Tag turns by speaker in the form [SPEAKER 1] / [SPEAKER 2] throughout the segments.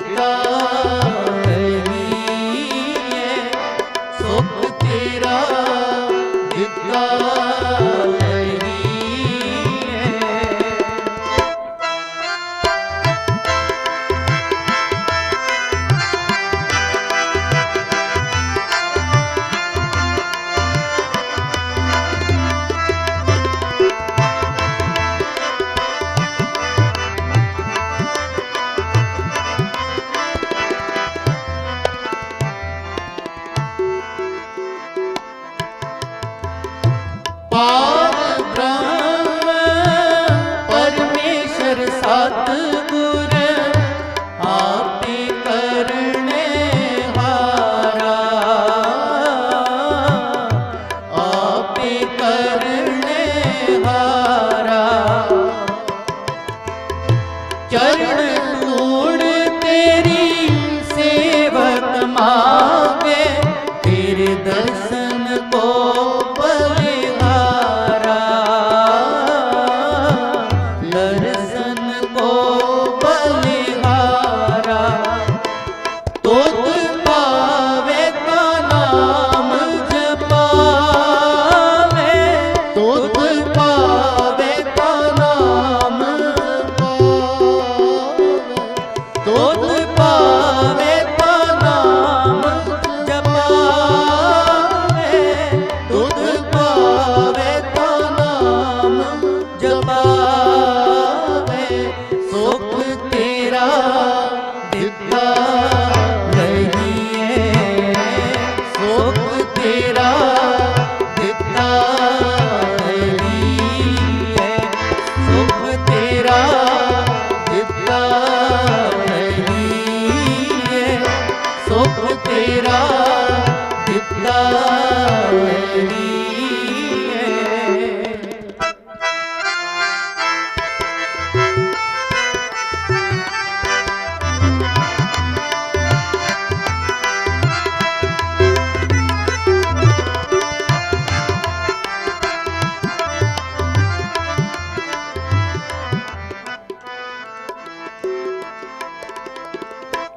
[SPEAKER 1] Bye. ਸਤ ਗੁਰ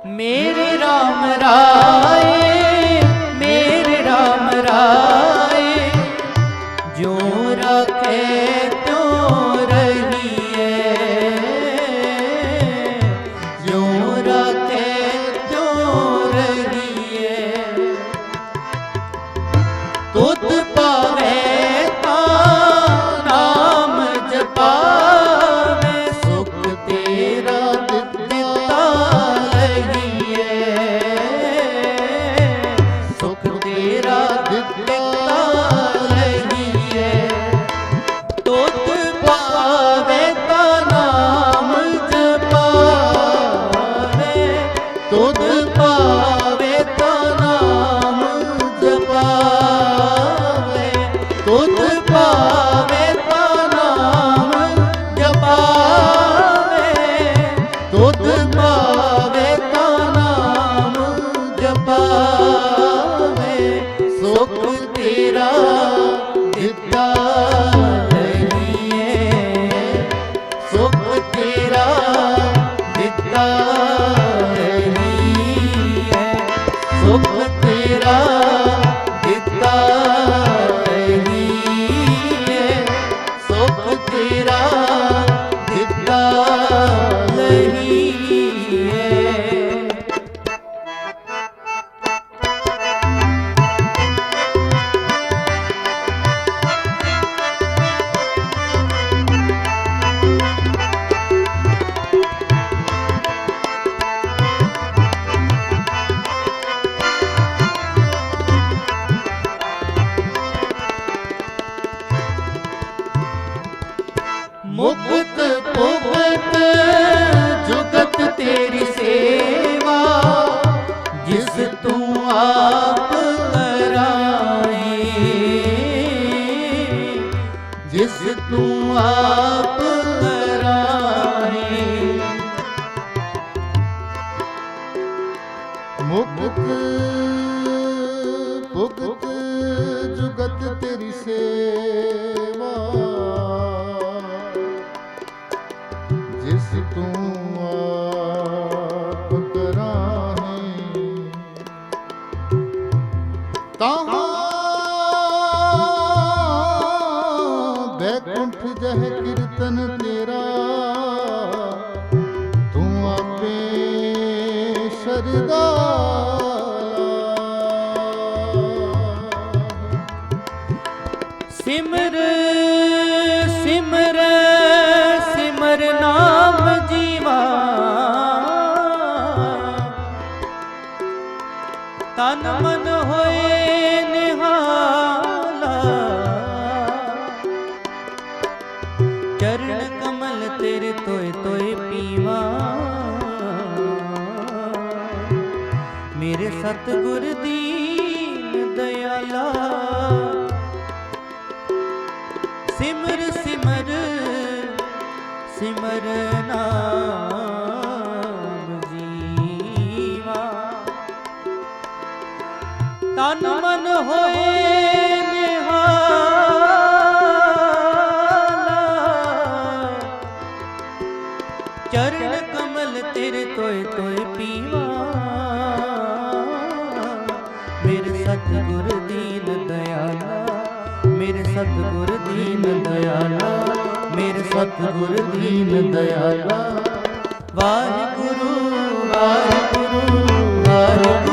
[SPEAKER 1] ਮੇਰੇ RAM ਰਾਏ। ਸੁਖ ਤੇਰਾ ਦਿੱਤਾ। ਜਿਸ ਤੂੰ ਆਪ ਕਰਾਈ
[SPEAKER 2] ਮੁਕਤ
[SPEAKER 1] ਸਿਮਰ ਸਿਮਰ ਸਿਮਰ ਨਾਮ ਜੀਵਾ। ਤਨ ਮਨ ਹੋਏ ਨਿਹਾਲਾ। ਚਰਨ ਕਮਲ ਤੇਰੇ ਤੋਏ ਤੋਏ ਪੀਵਾ। ਮੇਰੇ ਸਤਿਗੁਰ ਦੀਨ ਦਇਆਲਾ। ਤਨ ਮਨ ਹੋਏ ਨਿਹਾਲਾ। ਚਰਨ ਕਮਲ ਤੇਰੇ ਤੋਏ ਤੋਏ ਪੀਵਾ। ਮੇਰੇ ਸਤਿਗੁਰ ਦੀਨ ਦਇਆਲਾ, ਮੇਰੇ ਸਤਿਗੁਰ ਦੀਨ ਦਇਆਲਾ, ਮੇਰੇ ਸਤਿਗੁਰ ਦੀਨ ਦਇਆਲਾ। ਵਾਹਿਗੁਰੂ ਵਾਹਿਗੁਰੂ ਵਾਹਿਗੁਰੂ।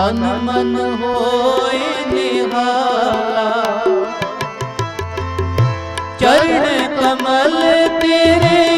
[SPEAKER 1] ਤਨ ਮਨ ਹੋਏ ਨਿਹਾਲਾ। ਚਰਨ ਕਮਲ ਤੇਰੇ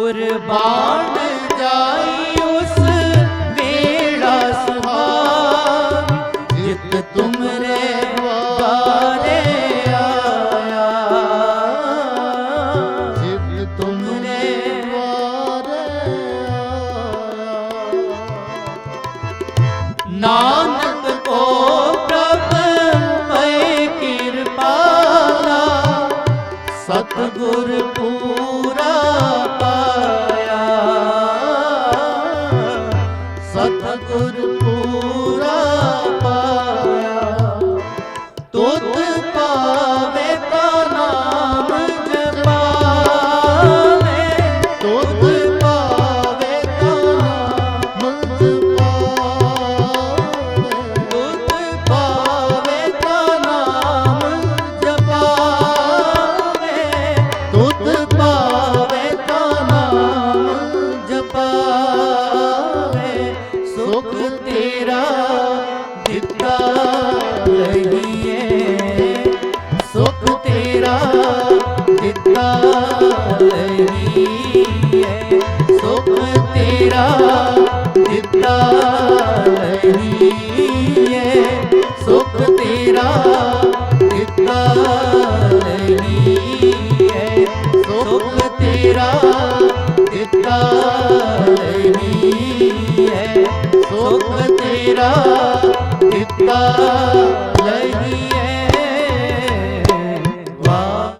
[SPEAKER 1] ਕੁਰਬਾਨ ਜਾਈ ਉਸ ਮੇਰਾ ਸੁਹਾਗ ਜਿਤ ਤੁਮਰੇ ਵਾਰੇ
[SPEAKER 2] ਤੁਮਰੇ ਵਾਰੇ
[SPEAKER 1] ਨਾਨਕ ਕੋ ਕਿਰਪਾਲਾ ਸਤਗੁਰ মায়া